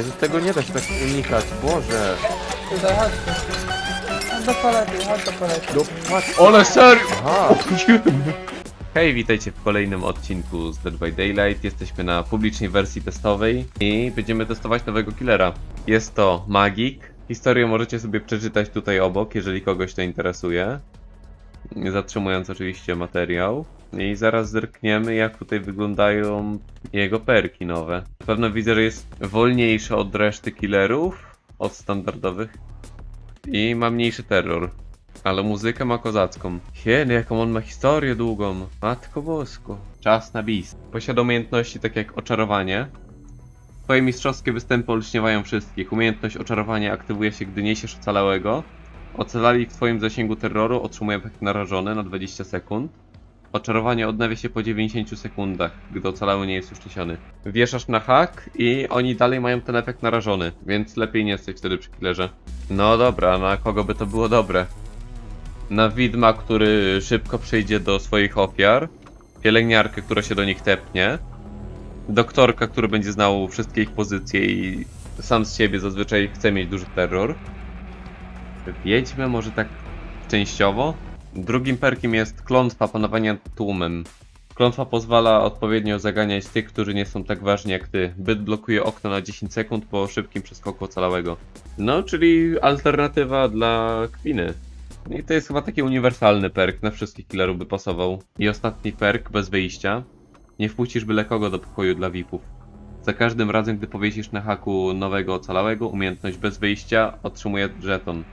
Jezu, tego nie da się tak unikać, Boże. Tutaj, chodź tu. Chodź do palety, chodź do palety. No patrz. Ale serio! Aha, Hej, witajcie w kolejnym odcinku z Dead by Daylight. Jesteśmy na publicznej wersji testowej i będziemy testować nowego killera. Jest to Magik. Historię możecie sobie przeczytać tutaj obok, jeżeli kogoś to interesuje. Zatrzymując oczywiście materiał. I zaraz zerkniemy, jak tutaj wyglądają jego perki nowe. Na pewno widzę, że jest wolniejszy od reszty killerów, od standardowych. I ma mniejszy terror. Ale muzykę ma kozacką. Hieny, jaką on ma historię długą. Matko bosko. Czas na bis. Posiada umiejętności takie jak oczarowanie. Twoje mistrzowskie występy olśniewają wszystkich. Umiejętność oczarowania aktywuje się, gdy niesiesz ocalałego. Ocalali w twoim zasięgu terroru otrzymuje efekt narażony na 20 sekund. Oczarowanie odnawia się po 90 sekundach, gdy ocalały nie jest już niesiony. Wieszasz na hak i oni dalej mają ten efekt narażony, więc lepiej nie jesteś wtedy przy killerze. No dobra, na kogo by to było dobre? na widma, który szybko przyjdzie do swoich ofiar, pielęgniarkę, która się do nich tepnie, doktorka, który będzie znał wszystkie ich pozycje i sam z siebie zazwyczaj chce mieć duży terror. Wiedźmę może tak częściowo. Drugim perkiem jest klątwa panowania tłumem. Klątwa pozwala odpowiednio zaganiać tych, którzy nie są tak ważni jak ty. Byt blokuje okno na 10 sekund po szybkim przeskoku ocalałego. No, czyli alternatywa dla kwiny. No I to jest chyba taki uniwersalny perk, na wszystkich killerów by pasował. I ostatni perk, bez wyjścia. Nie wpuścisz byle kogo do pokoju dla VIP-ów. Za każdym razem, gdy powiesisz na haku nowego ocalałego, umiejętność bez wyjścia otrzymuje żeton.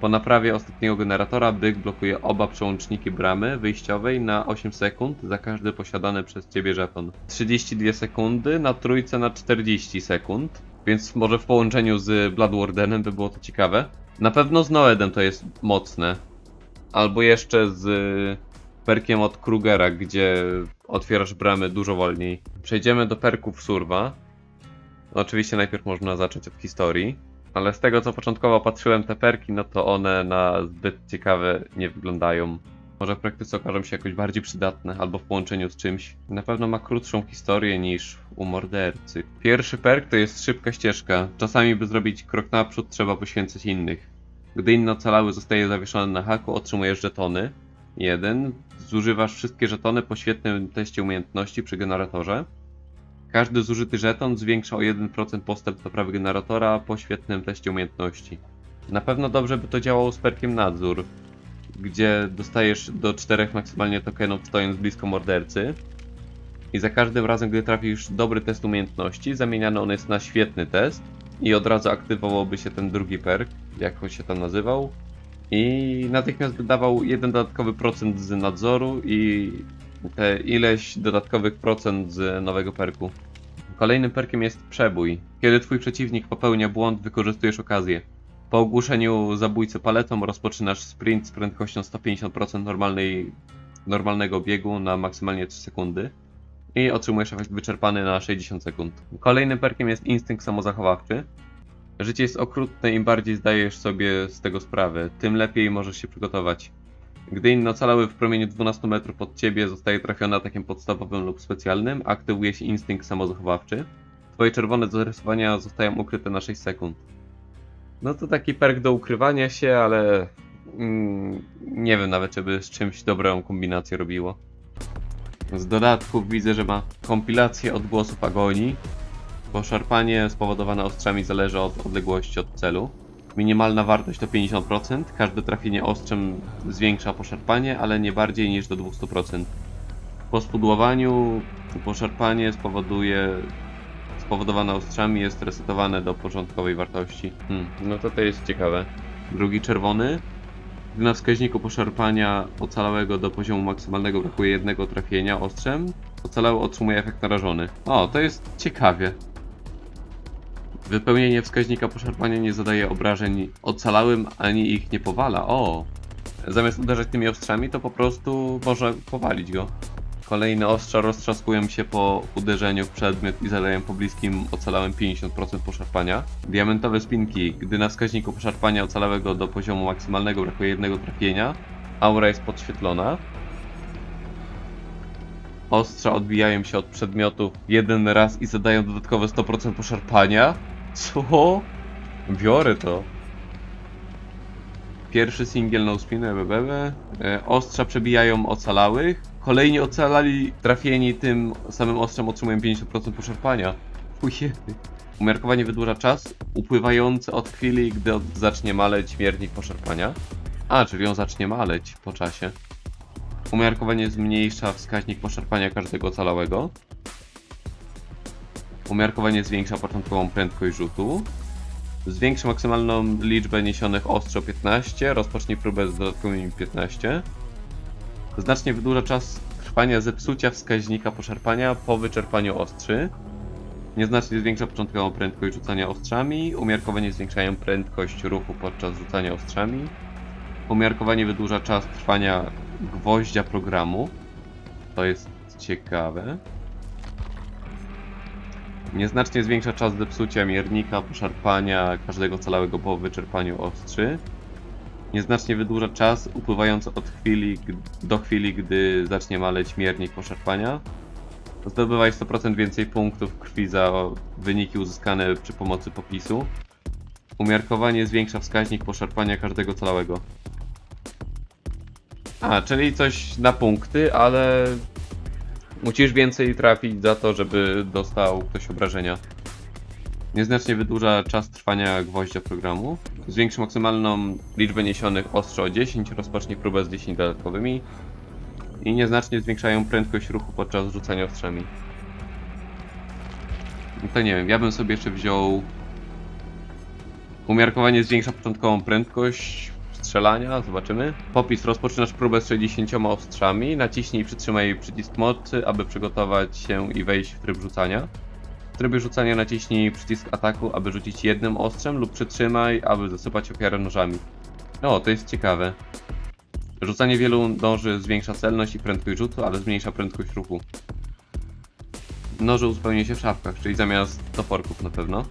Po naprawie ostatniego generatora byk blokuje oba przełączniki bramy wyjściowej na 8 sekund za każdy posiadany przez ciebie żeton. 32 sekundy na trójce na 40 sekund, więc może w połączeniu z Bloodwardenem by było to ciekawe. Na pewno z Noedem to jest mocne. Albo jeszcze z perkiem od Krugera, gdzie otwierasz bramy dużo wolniej. Przejdziemy do perków Surwa. Oczywiście najpierw można zacząć od historii. Ale z tego co początkowo patrzyłem te perki, no to one na zbyt ciekawe nie wyglądają. Może w praktyce okażą się jakoś bardziej przydatne, albo w połączeniu z czymś. Na pewno ma krótszą historię niż u mordercy. Pierwszy perk to jest szybka ścieżka. Czasami by zrobić krok naprzód trzeba poświęcać innych. Gdy inny ocalały zostaje zawieszony na haku, otrzymujesz żetony. 1. Zużywasz wszystkie żetony po świetnym teście umiejętności przy generatorze. Każdy zużyty żeton zwiększa o 1% postęp naprawy generatora po świetnym teście umiejętności. Na pewno dobrze by to działało z perkiem nadzór, gdzie dostajesz do 4 maksymalnie tokenów stojąc blisko mordercy. I za każdym razem, gdy trafisz dobry test umiejętności, zamieniany on jest na świetny test i od razu aktywowałby się ten drugi perk, jak on się tam nazywał. I natychmiast wydawał jeden dodatkowy procent z nadzoru i ileś dodatkowych procent z nowego perku. Kolejnym perkiem jest przebój. Kiedy twój przeciwnik popełnia błąd, wykorzystujesz okazję. Po ogłuszeniu zabójcy paletą rozpoczynasz sprint z prędkością 150% normalnej, normalnego biegu na maksymalnie 3 sekundy i otrzymujesz efekt wyczerpany na 60 sekund. Kolejnym perkiem jest instynkt samozachowawczy. Życie jest okrutne, im bardziej zdajesz sobie z tego sprawę, tym lepiej możesz się przygotować. Gdy inny ocalały w promieniu 12 metrów od ciebie zostaje trafiony atakiem podstawowym lub specjalnym, aktywuje się instynkt samozachowawczy. Twoje czerwone zarysowania zostają ukryte na 6 sekund. No to taki perk do ukrywania się, ale mm, nie wiem nawet, czy by z czymś dobrą kombinację robiło. Z dodatków widzę, że ma kompilację odgłosów agonii. Poszarpanie spowodowane ostrzami zależy od odległości od celu. Minimalna wartość to 50%. Każde trafienie ostrzem zwiększa poszarpanie, ale nie bardziej niż do 200%. Po spudłowaniu poszarpanie spowoduje spowodowane ostrzami jest resetowane do początkowej wartości. Hmm, no to to jest ciekawe. Drugi czerwony. Gdy na wskaźniku poszarpania ocalałego do poziomu maksymalnego brakuje jednego trafienia ostrzem, ocalały otrzymuje efekt narażony. O, to jest ciekawie. Wypełnienie wskaźnika poszarpania nie zadaje obrażeń ocalałym ani ich nie powala. O! Zamiast uderzać tymi ostrzami, to po prostu może powalić go. Kolejne ostrza roztrzaskują się po uderzeniu w przedmiot i zadają pobliskim ocalałym 50% poszarpania. Diamentowe spinki. Gdy na wskaźniku poszarpania ocalałego do poziomu maksymalnego brakuje jednego trafienia, aura jest podświetlona. Ostrza odbijają się od przedmiotów jeden raz i zadają dodatkowe 100% poszarpania. Co? Biorę to. Pierwszy singiel no spin, BBB. Ostrza przebijają ocalałych. Kolejni ocalali trafieni tym samym ostrzem otrzymują 50% poszarpania. Ujedy. Umiarkowanie wydłuża czas upływający od chwili, gdy zacznie maleć miernik poszarpania. A, czyli on zacznie maleć po czasie. Umiarkowanie zmniejsza wskaźnik poszarpania każdego ocalałego. Umiarkowanie zwiększa początkową prędkość rzutu. Zwiększy maksymalną liczbę niesionych ostrzy o 15. Rozpocznij próbę z dodatkowymi 15. Znacznie wydłuża czas trwania zepsucia wskaźnika poszarpania po wyczerpaniu ostrzy. Nieznacznie zwiększa początkową prędkość rzucania ostrzami. Umiarkowanie zwiększają prędkość ruchu podczas rzucania ostrzami. Umiarkowanie wydłuża czas trwania gwoździa programu. To jest ciekawe. Nieznacznie zwiększa czas zepsucia miernika, poszarpania każdego calałego po wyczerpaniu ostrzy. Nieznacznie wydłuża czas upływający od chwili do chwili, gdy zacznie maleć miernik poszarpania. Zdobywaj 100% więcej punktów krwi za wyniki uzyskane przy pomocy popisu. Umiarkowanie zwiększa wskaźnik poszarpania każdego calałego. A, czyli coś na punkty, ale musisz więcej trafić za to, żeby dostał ktoś obrażenia. Nieznacznie wydłuża czas trwania gwoździa programu. Zwiększy maksymalną liczbę niesionych ostrze o 10, rozpocznie próbę z 10 dodatkowymi. I nieznacznie zwiększają prędkość ruchu podczas rzucania ostrzami. No To nie wiem, ja bym sobie jeszcze wziął... Umiarkowanie zwiększa początkową prędkość strzelania, zobaczymy. Popis, rozpoczynasz próbę z 60 ostrzami, naciśnij i przytrzymaj przycisk mocy, aby przygotować się i wejść w tryb rzucania. W trybie rzucania naciśnij przycisk ataku, aby rzucić jednym ostrzem lub przytrzymaj, aby zasypać ofiarę nożami. O, to jest ciekawe. Rzucanie wielu noży zwiększa celność i prędkość rzutu, ale zmniejsza prędkość ruchu. Noże uzupełnia się w szafkach, czyli zamiast toporków na pewno.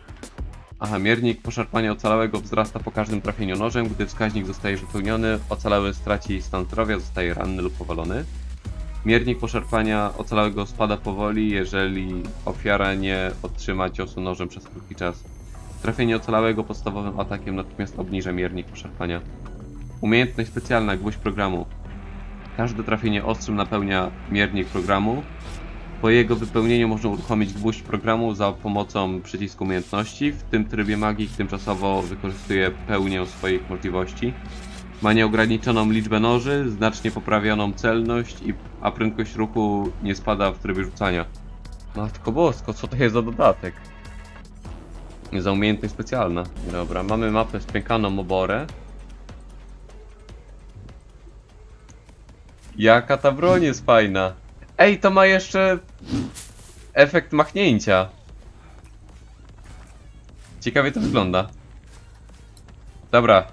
Aha, miernik poszarpania ocalałego wzrasta po każdym trafieniu nożem. Gdy wskaźnik zostaje wypełniony, ocalały straci stan zdrowia, zostaje ranny lub powalony. Miernik poszarpania ocalałego spada powoli, jeżeli ofiara nie otrzyma ciosu nożem przez krótki czas. Trafienie ocalałego podstawowym atakiem natychmiast obniża miernik poszarpania. Umiejętność specjalna, gwóźdź programu. Każde trafienie ostrzem napełnia miernik programu. Po jego wypełnieniu można uruchomić gwóźdź programu za pomocą przycisku umiejętności. W tym trybie magik tymczasowo wykorzystuje pełnię swoich możliwości. Ma nieograniczoną liczbę noży, znacznie poprawioną celność, i, a prędkość ruchu nie spada w trybie rzucania. Matko bosko, co to jest za dodatek? Za umiejętność specjalna. Dobra, mamy mapę spękaną oborę. Jaka ta broń jest fajna. Ej, to ma jeszcze efekt machnięcia. Ciekawie to wygląda. Dobra.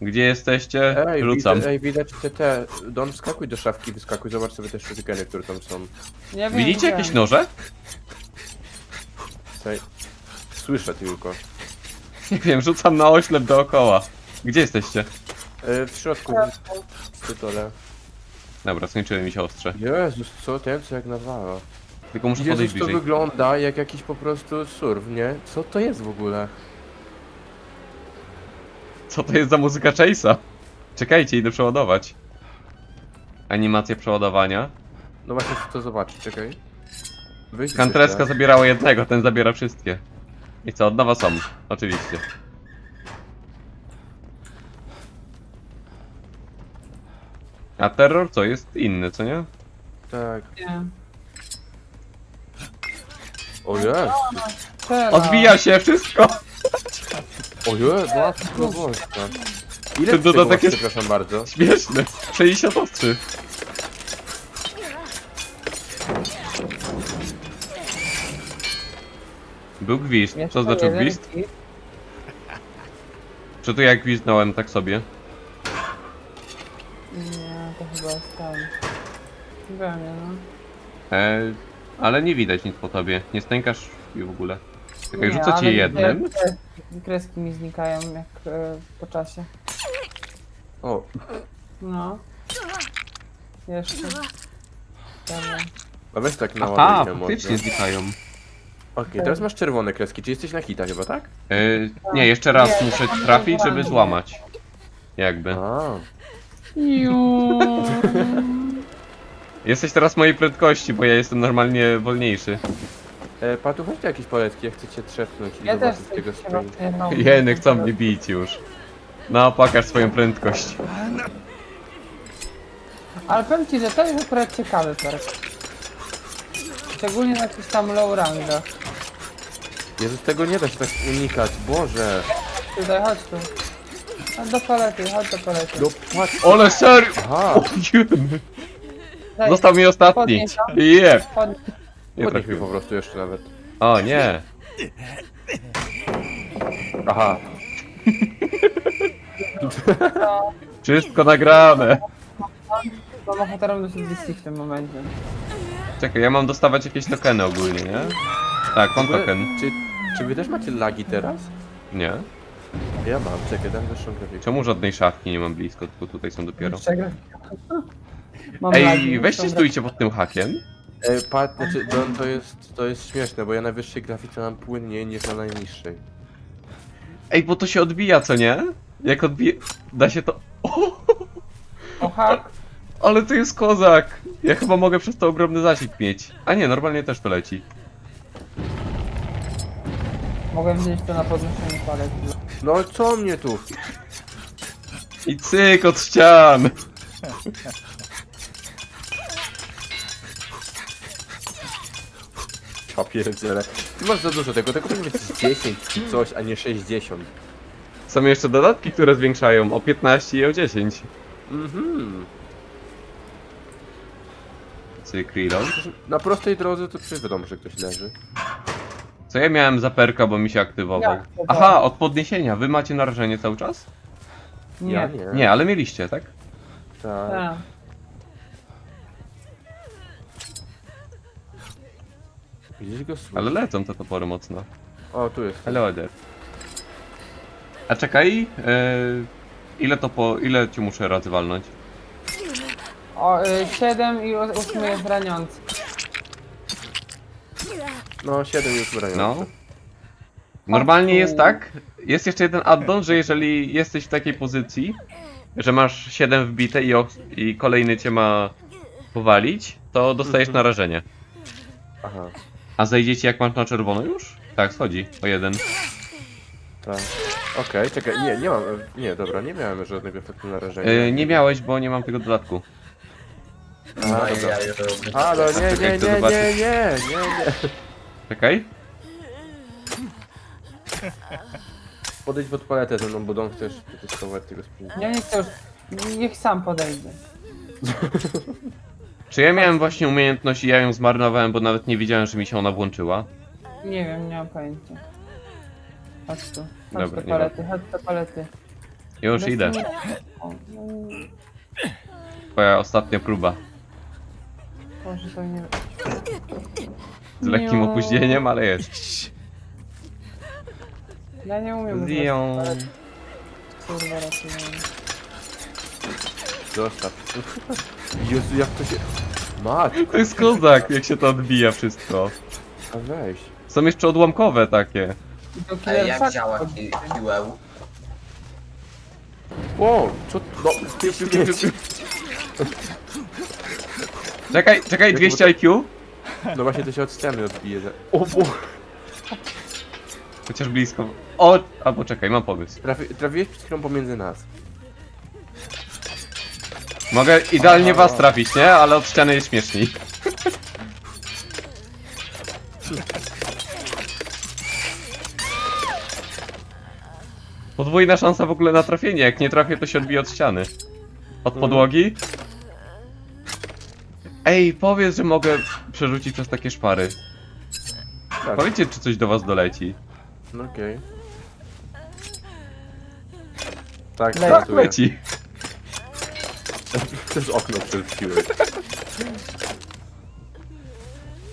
Gdzie jesteście? Ej, Rzucam. Widać, ej, widać te, te... Don, wskakuj do szafki, wyskakuj, zobacz sobie te shurikeny, które tam są. Nie wiem, Widzicie jakieś noże? Sej. Słyszę tylko. Nie wiem, rzucam na oślep dookoła. Gdzie jesteście? E, w środku, w tytule. Dobra, skończyły mi się ostrze. Jezus, co ten, co jak nawala. Tylko muszę podejść Jezus, to bliżej. wygląda jak jakiś po prostu surf, nie? Co to jest w ogóle? Co to jest za muzyka Chase'a? Czekajcie, idę przeładować. Animacja przeładowania. No właśnie chcę to zobaczyć, czekaj. Wyjdź z Kantreska zabierała jednego, ten zabiera wszystkie. I co, od nowa są, oczywiście. A terror co? Jest inny, co nie? Tak. Nie. O jest! Teraz. Odbija się wszystko! O jest, matko boska. Ile Ten tego dodatek masz, jest- przepraszam bardzo? Śmieszny. 60 ostrzy. Był gwizd. Co znaczył jeden gwizd? Czy tu jak gwizdnąłem tak sobie? Nie, to chyba jest tam. Pewnie, no. E, ale nie widać nic po tobie. Nie stękasz i w ogóle. Czekaj, Nie, rzucę ale ci jednym. Kreski, kreski mi znikają jak e, po czasie. O, No. Jeszcze. Dobra. a weź tak na Aha, ładunkę faktycznie może. znikają. Okej, teraz masz czerwone kreski, czy jesteś na hita chyba, tak? Yy, nie, jeszcze raz Nie, muszę trafić, żeby złamać. Jakby. A. Jesteś teraz mojej prędkości, bo ja jestem normalnie wolniejszy. e, Patu, chodźcie jakieś poletki, jak chcecie trzepnąć i Ja też zobaczyć tego chcę jedną. Jeny chcą mnie bić już. No, pokaż swoją prędkość. Ale powiem ci, że to jest akurat ciekawy perk. Szczególnie na jakichś tam low rangach. Jezus, tego nie da się tak unikać, Boże. Tutaj, chodź tu. Chodź do palety, chodź do palety. No patrz. Ole serio! Aha. Daj, Został mi ostatni. Podnieś. Jeb! Chodź. Nie podnieś mnie po prostu jeszcze nawet. O, nie. Aha, Wszystko nagrane. Mam ochotę robić DC w tym momencie. Czekaj, ja mam dostawać jakieś tokeny ogólnie, nie? Tak, mam token. Czy, czy wy też macie lagi teraz? Nie. Ja mam, czekaj, dam wyższą grafikę. Czemu żadnej szafki nie mam blisko, tylko tutaj są dopiero. Przegra- Mam Ej, weźcie stójcie pod tym hakiem. E, Pat, znaczy, Don, to jest, to jest śmieszne, bo ja na wyższej grafice mam płynniej niż na najniższej. Ej, bo to się odbija, co nie? Jak odbije... Da się to... O, O, hak. ale to jest kozak! Ja chyba mogę przez to ogromny zasięg mieć. A nie, normalnie też to leci. Mogłem wziąć to na podnoszenie palety. No co mnie tu? I cyk od ścian! Ja pierdzielę. Ty masz za dużo tego, tego powinno być 10 czy coś, a nie 60. Są jeszcze dodatki, które zwiększają o 15 i o 10. Mhm. Cyk, reload. Na prostej drodze to przecież wiadomo, że ktoś leży. Co ja miałem za perka, bo mi się aktywował? Jak to Aha, od podniesienia. Wy macie narażenie cały czas? Nie. Ja nie. Nie, ale mieliście, tak? Tak. Tak. Gdzieś go słyszę. Ale lecą te topory mocno. O, tu jest. Hello there. A czekaj, e, ile to po... ile ci muszę razy walnąć? O, y, 7 i 8 jest raniący. No, 7 już bronią. No. Normalnie jest tak, jest jeszcze jeden addon, że jeżeli jesteś w takiej pozycji, że masz 7 wbite i, o- i kolejny cię ma powalić, to dostajesz Mhm. narażenie. Aha, A zejdzie ci jak masz na czerwono już? Tak, schodzi, o jeden. tak. Okej, czekaj, nie, nie mam, e, nie, dobra, nie miałem żadnego efektu narażenia. E, nie miałeś, bo nie mam tego dodatku. A, No dobra. Halo, nie, nie, nie, nie, nie, nie, nie. Czekaj. Podejdź pod paletę ze mną, bo Don chcesz przetestować tego. Ja nie chcę już. Niech sam podejdzie. Czy ja miałem właśnie umiejętność i ja ją zmarnowałem, bo nawet nie wiedziałem, że mi się ona włączyła? Nie wiem, nie mam pojęcia. Chodź tu. Chodź Dobra, do nie palety, chodź do palety. Już Bez idę. O, no, Twoja ostatnia próba. Boże, to nie... Z lekkim Niu. opóźnieniem, ale jest. Ja nie umiem używać Zią. palety. Kurwa, raczej nie umiem. Zostaw. Jezu, jak to się... Mat, To jest kozak, jak się to odbija wszystko. a weź. Są jeszcze odłamkowe takie. I to Ej, killer jak fuck działa ki- QL? Wow, co... No, ty, ty, ty, ty. Czekaj, czekaj, 200 IQ? No właśnie to się od ściany odbije. O, bo... Chociaż blisko. O, albo czekaj, mam pomysł. Trafi, trafiłeś przed chwilą pomiędzy nas. Mogę idealnie was trafić, nie? Ale od ściany jest śmieszniej. Podwójna szansa w ogóle na trafienie. Jak nie trafię, to się odbije od ściany. Od podłogi? Ej, powiedz, że mogę przerzucić przez takie szpary. Tak, Powiedzcie, czy coś do was doleci. no okej. Tak, Leci. Tak, tak, leci. Przez okno przerzuciłeś.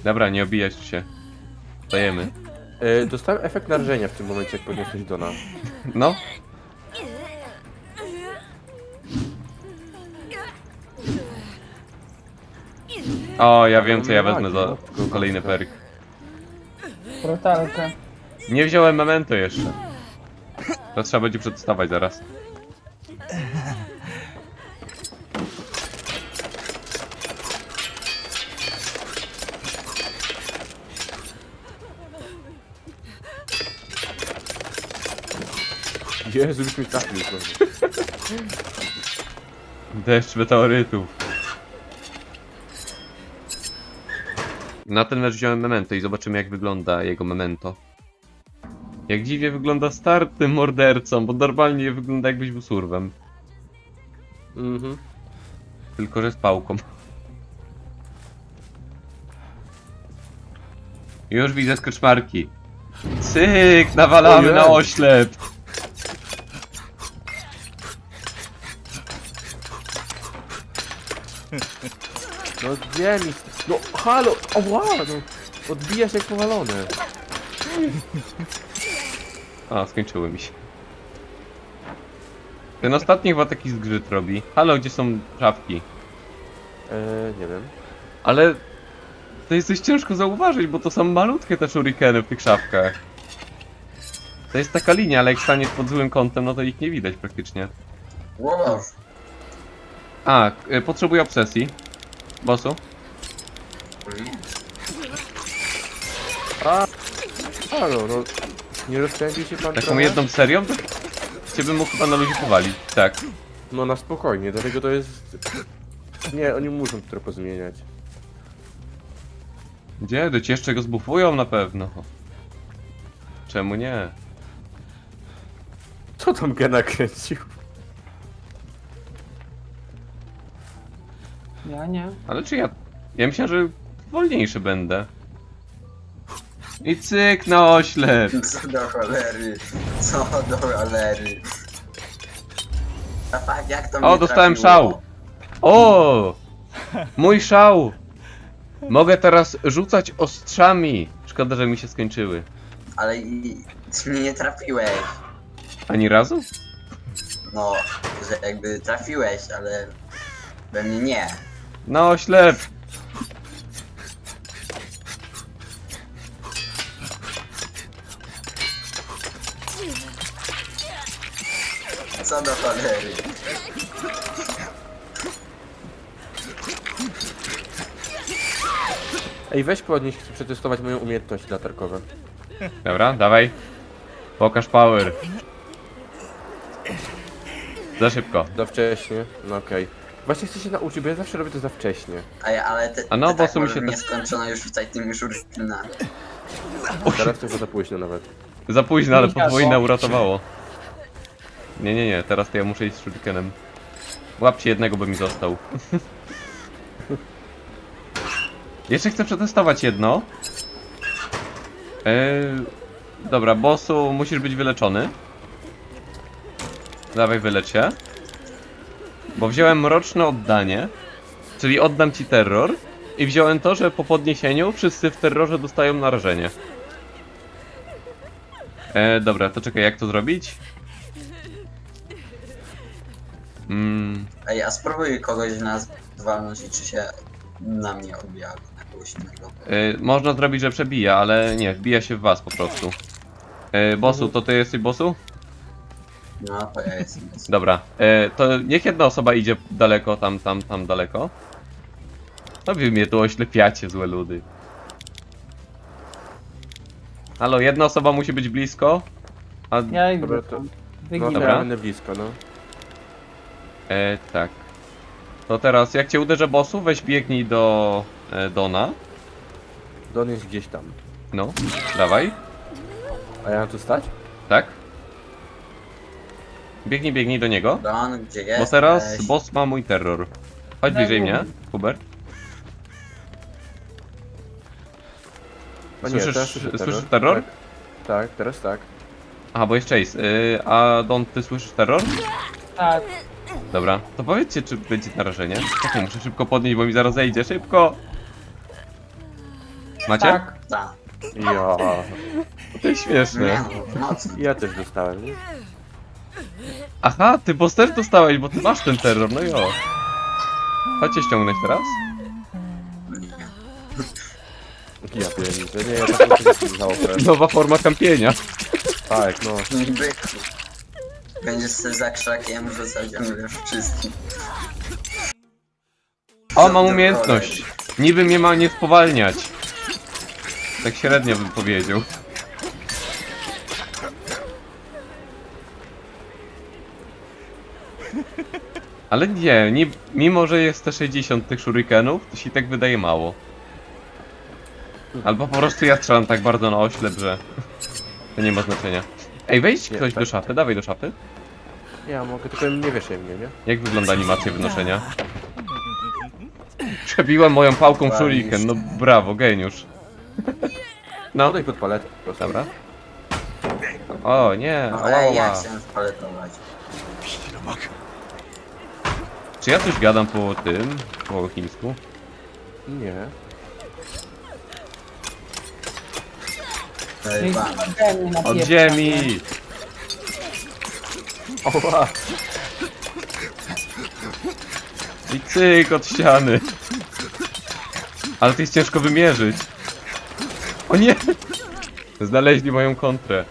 Dobra, nie obijać się. Dajemy. E, dostałem efekt narażenia w tym momencie, jak podniosłeś Dona. No. O, ja wiem co ja wezmę za kolejny perk. Brutalkę. Nie wziąłem memento jeszcze. To trzeba będzie przetestować zaraz. Jezu, byś mi trafił. Deszcz meteorytów. Na ten mecz wziąłem memento i zobaczymy jak wygląda jego memento. Jak dziwnie wygląda start tym mordercą, bo normalnie wygląda jakbyś był surwem. Mhm. Tylko, że z pałką. Już widzę skryczmarki. Cyk, nawalamy na oślep. No gdzie mi... No halo! Oła! No, odbija się jak powalone. A, skończyły mi się. Ten ostatni chyba taki zgrzyt robi. Halo, gdzie są szafki? Eee, nie wiem. Ale to jest coś ciężko zauważyć, bo to są malutkie te shurikeny w tych szafkach. To jest taka linia, ale jak staniesz pod złym kątem, no to ich nie widać praktycznie. Wow. A, y, potrzebuję obsesji. Bossu? A! Halo, no... Nie rozkręcił się pan Taką trochę? jedną serią? To cię bym mógł chyba na ludzi powalić. Tak. No na spokojnie, dlatego to jest... Nie, oni muszą to trochę pozmieniać. Gdzie? Do ci jeszcze go zbufują na pewno. Czemu nie? Co tam Gena kręcił? Ja nie. Ale czy ja... Ja myślałem, że wolniejszy będę. I cyk na oślep. Co do cholery, co do cholery. A tak, jak to O, mnie dostałem trafiło? szał. O! Mój szał! Mogę teraz rzucać ostrzami. Szkoda, że mi się skończyły. Ale i ty mnie nie trafiłeś. Ani razu? No, że jakby trafiłeś, ale we mnie nie. Na oślep! Co do cholery. Ej, weź podnieś, chcę przetestować moją umiejętność latarkowe. Dobra, dawaj. Pokaż power. Za szybko. Za wcześnie? No okej. Właśnie chcę się nauczyć, bo ja zawsze robię to za wcześnie. A ja, ale te, A no, ty bo tak w sumie możesz się mnie tak- skończono już rzucać tymi szurkinami. Teraz to za późno nawet. Za późno, ale podwójne uratowało. Nie, nie, nie, teraz to ja muszę iść z shurikenem. Łapcie jednego, by mi został. Jeszcze chcę przetestować jedno. Eee, dobra, bossu musisz być wyleczony. Dawaj, wylecz się. Bo wziąłem mroczne oddanie, czyli oddam ci terror. I wziąłem to, że po podniesieniu wszyscy w terrorze dostają narażenie. E, dobra, to czekaj, jak to zrobić? Mm, Ej, a spróbuj kogoś z nas walnąć i czy się na mnie odbija albo na kogoś innego. e, można zrobić, że przebija, ale nie, wbija się w was po prostu. E, bossu, to ty jesteś bossu? No, to ja jestem. jest. Dobra, e, to niech jedna osoba idzie daleko, tam, tam, tam daleko. No wy mnie tu oślepiacie, złe ludy. Halo, jedna osoba musi być blisko. A, Ja idę. Dobra, to- tam. No. Dobra. będę blisko, no. e, tak. To teraz, jak cię uderzę bossu, weź biegnij do e, Dona. Don jest gdzieś tam. No, dawaj. A ja mam tu stać? Tak? Biegnij, biegnij do niego. Don, gdzie jest? Bo teraz boss ma mój terror. Chodź bliżej mnie, Hubert. A Słyszysz- teraz słyszę słyszysz terror? Tak, tak, teraz tak. Aha, bo jest Chase. Yy, a Don, ty słyszysz terror? Tak. Dobra, to powiedzcie, czy będzie narażenie. Czekaj, muszę szybko podnieść, bo mi zaraz zejdzie. Szybko! Macie? Tak. Ja. To jest Nie śmieszne. Ja też dostałem, nie? Aha, ty boss też dostałeś, bo ty masz ten terror, no jo. Chodźcie ściągnąć teraz. Ja pierdolę, nie, ja tak załapę. Nowa forma kampienia. Tak, no. Niby. Będziesz sobie za krzakiem rzucać, mówisz wszystkim. O, mam umiejętność. Niby mnie ma nie spowalniać. Tak średnio bym powiedział. Ale nie, nie, mimo że jest te 60 tych shurikenów, to się i tak wydaje mało. Albo po prostu ja strzelam tak bardzo na oślep, że to nie ma znaczenia. Ej, wejdź Nie, ktoś do tak. szafy, dawaj do szafy. Ja mogę, tylko nie wieszaj mnie, nie? Jak wygląda animacja wynoszenia? Przebiłem moją pałką shuriken, no brawo, geniusz. No, Podaj pod paletę po prostu. dobra. O, nie, No ała, ej, ja ała. chciałem spaletować. Czy ja coś gadam po tym, po chińsku? Nie. Ziemi na Od pieprza, ziemi! Oła! I cyk od ściany. Ale to jest ciężko wymierzyć. O nie! Znaleźli moją kontrę.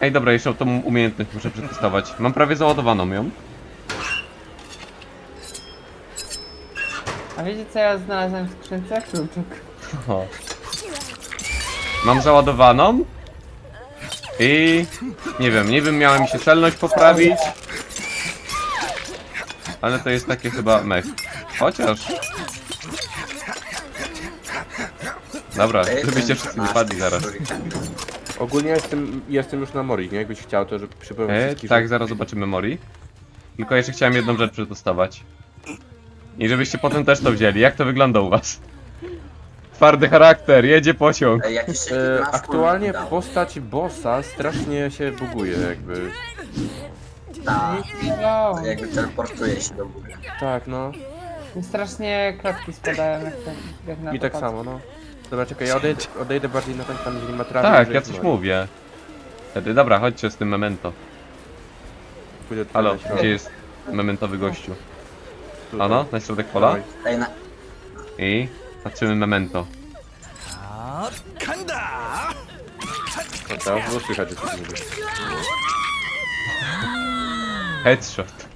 Ej, dobra, jeszcze tą umiejętność muszę przetestować. Mam prawie załadowaną ją. A wiecie co ja znalazłem w skrzynce? Kluczyk. O. Mam załadowaną. I... Nie wiem, nie wiem, miała mi się celność poprawić. Ale to jest takie chyba mech. Chociaż... Dobra, żebyście wszyscy wypadli zaraz. Ogólnie jestem, jestem już na Mori, nie? Jakbyś chciał, to żeby przypomnieć E, wszystkich, tak, że- zaraz zobaczymy Mori. Tylko jeszcze chciałem jedną rzecz przetestować. I żebyście potem też to wzięli. Jak to wygląda u was? Twardy charakter, jedzie pociąg. Ej, jakiś taki E, aktualnie dał. postać bossa strasznie się buguje jakby. Tak, No, jakby teleportuje się do góry. Tak, no. mi strasznie klatki spadają jak, ten, jak na I to tak patrzę. samo, no. Dobra, czekaj, ja odejdę, odejdę bardziej na ten tam, gdzie nie ma trawy. Tak, ja coś mówię. Wtedy, dobra, chodźcie z tym memento. Pójdę tutaj Halo, na środek. gdzie jest mementowy gościu? Tutaj. Ano, na środek pola? Dawaj. Ej, na... I patrzymy memento. Teraz było słychać, że coś mówisz. Headshot.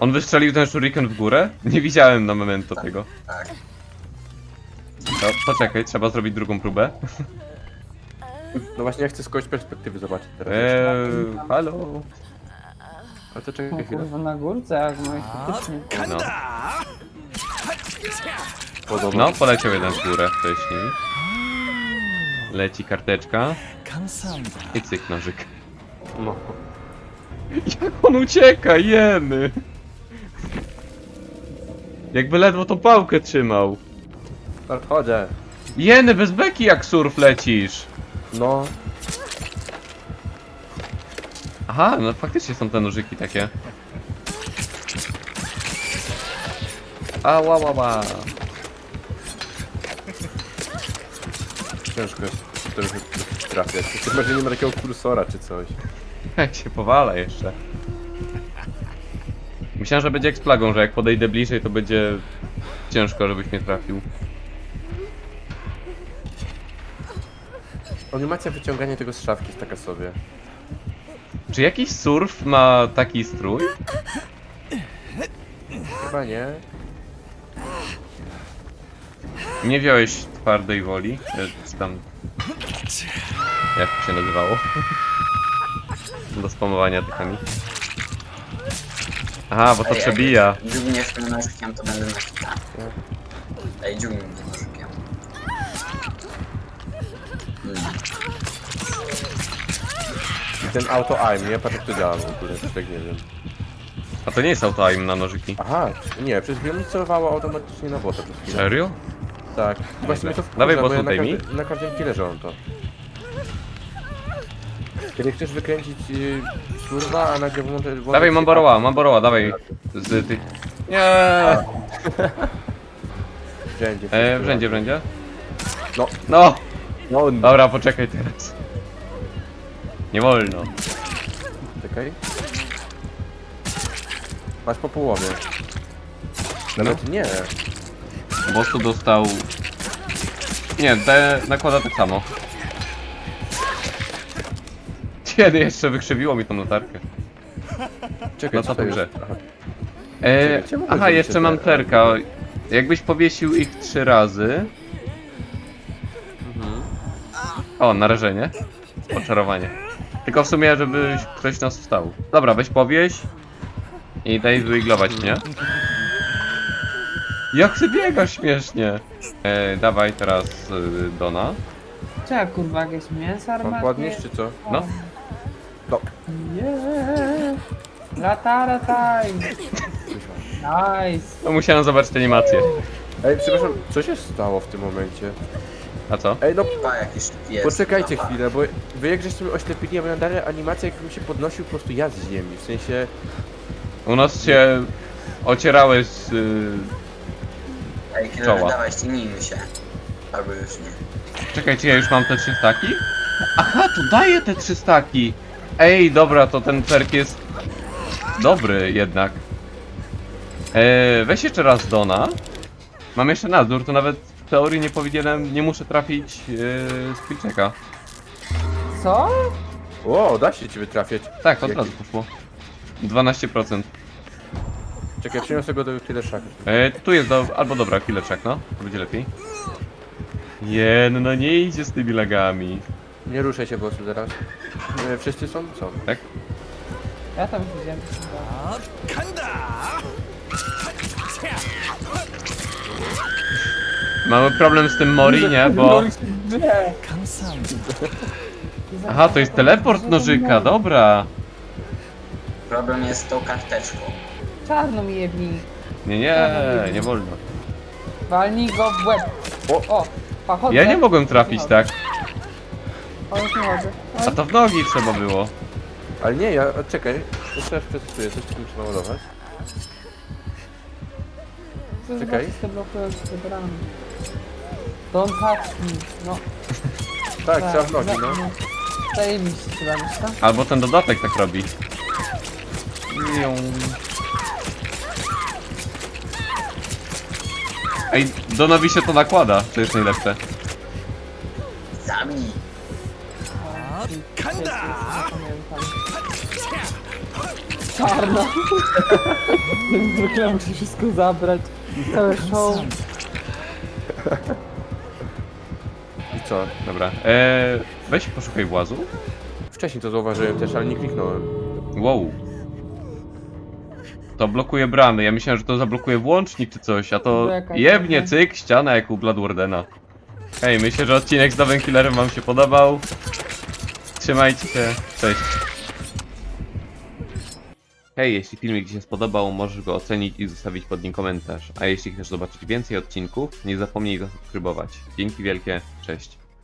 On wystrzelił ten shuriken w górę? Nie widziałem na memento tego. Tak. To, poczekaj, trzeba zrobić drugą próbę. No właśnie, ja chcę z kogoś perspektywy zobaczyć teraz. Eee, halo. Ale to O czekaj chwilę. kurwa, na górce, faktycznie. No. Podobno. no, poleciał jeden w górę wcześniej. Leci karteczka. I cyk nożyk. No. Jak on ucieka, jeny! Jakby ledwo tą pałkę trzymał. Odchodzę. Jeny, bez beki jak surf lecisz! No. Aha, no faktycznie są te nożyki takie. A, ła, ła, ła. Ciężko jest trochę trafiać. Chyba, że nie ma takiego kursora czy coś. Jak się powala jeszcze. Myślałem, że będzie jak z plagą, że jak podejdę bliżej, to będzie ciężko, żebyś mnie trafił. Animacja wyciągania tego z szafki jest taka sobie. Czy jakiś surf ma taki strój? Chyba nie. Nie wziąłeś twardej woli? E, Czy tam... Jak to się nazywało? Do spamowania tychami. Aha, bo to przebija. Dziugniesz mnie nożykiem, to będę na hita. Ej, mnie ten auto aim, nie? Patrz jak to działa w ogóle, też tak nie wiem. A to nie jest auto aim na nożyki. Aha, nie, przez chwilę mi celowało automatycznie na bota przez chwilę. Serio? Tak. Właśnie mnie to wkurza, Dawaj, bo ja na, mi. każdy, na każdym killerze on to. Kiedy chcesz wykręcić y, surwa, a nagle włączać... Dawaj, mam boroła, mam boroła, dawaj. Z tych... Nie. Wszędzie. E, w rzędzie, w rzędzie. No. No! No, Dobra, poczekaj teraz. Nie wolno. Czekaj. Masz po połowie. No. Nawet nie. Bossu dostał... Nie, D nakłada tak samo. Kiedy jeszcze wykrzywiło mi tą notarkę? Czekaj, co to jest? dobrze. Aha. E, Czekaj, czemu aha, jeszcze mam te- terka. Jakbyś powiesił ich trzy razy. O, narażenie. Oczarowanie. Tylko w sumie, żeby ktoś nas wstał. Dobra, weź powieś. I daj wyiglować mnie. Jak ty biegasz śmiesznie. E, dawaj teraz y, Dona. Czekaj, kurwa, jakieś mięso armatnie? kładniesz czy co? No. No. Nie. Latara time. Nice. No musiałem zobaczyć animację. Ej, przepraszam, co się stało w tym momencie? A co? Ej, no Chyba jakiś jest. poczekajcie Aha. chwilę, bo wy jak żeście mnie oślepili, ja miałem dalej animację, jakbym się podnosił po prostu ja z ziemi, w sensie... U nas się ocierałeś z... Y... Ej, killer, Czoła. się. Albo już nie. Czekajcie, ja już mam te trzy staki? Aha, to daję te trzy staki! Ej, dobra, to ten perk jest dobry jednak. Eee, weź jeszcze raz Dona. Mam jeszcze nadzór, to nawet w teorii nie powinienem, nie muszę trafić yy, z pilczeka. Co? O, da się ciebie trafiać. Tak, od Jaki- razu poszło. 12%. Czekaj, przyniosę go do tyle szaku. Eee, tu jest do... albo dobra, killerczak, no. To będzie lepiej. Nie, no, no nie idzie z tymi lagami. Nie ruszaj się po prostu teraz. E, Wszyscy są? Są. Tak? Ja tam widziałem. Mamy problem z tym Mori, nie? Bo... Nie. Aha, to jest teleport nożyka, dobra. Problem jest z tą karteczką. Czarno mi jebni. Nie, nie, nie wolno. Walnij go w łeb. O! O, pachodzę. Ja nie mogłem trafić, tak? O, już nie chodzę. A to w nogi trzeba było. Ale nie, ja... Czekaj, jeszcze raz przetestuję, coś tu muszę naładować. Czekaj. Don't touch me. No. Tak, trzeba w nogi, no. Zajebiście chyba, wiesz co? Albo ten dodatek tak robi. Mią. Ej, Donowi się to nakłada, to jest najlepsze. Zabij! Kanda! Czarno. Zwykle musi wszystko zabrać. Całe show. I co? Dobra, eee, weź poszukaj włazu. Wcześniej to zauważyłem też, ale nie kliknąłem. Wow. To blokuje bramy. Ja myślałem, że to zablokuje włącznik czy coś, a to Czekaj, jebnie czekaj. cyk, ściana jak u Bloodwardena. Hej, myślę, że odcinek z nowym killerem wam się podobał. Trzymajcie się, cześć. Hej, jeśli filmik Ci się spodobał, możesz go ocenić i zostawić pod nim komentarz. A jeśli chcesz zobaczyć więcej odcinków, nie zapomnij zasubskrybować. Dzięki wielkie, cześć.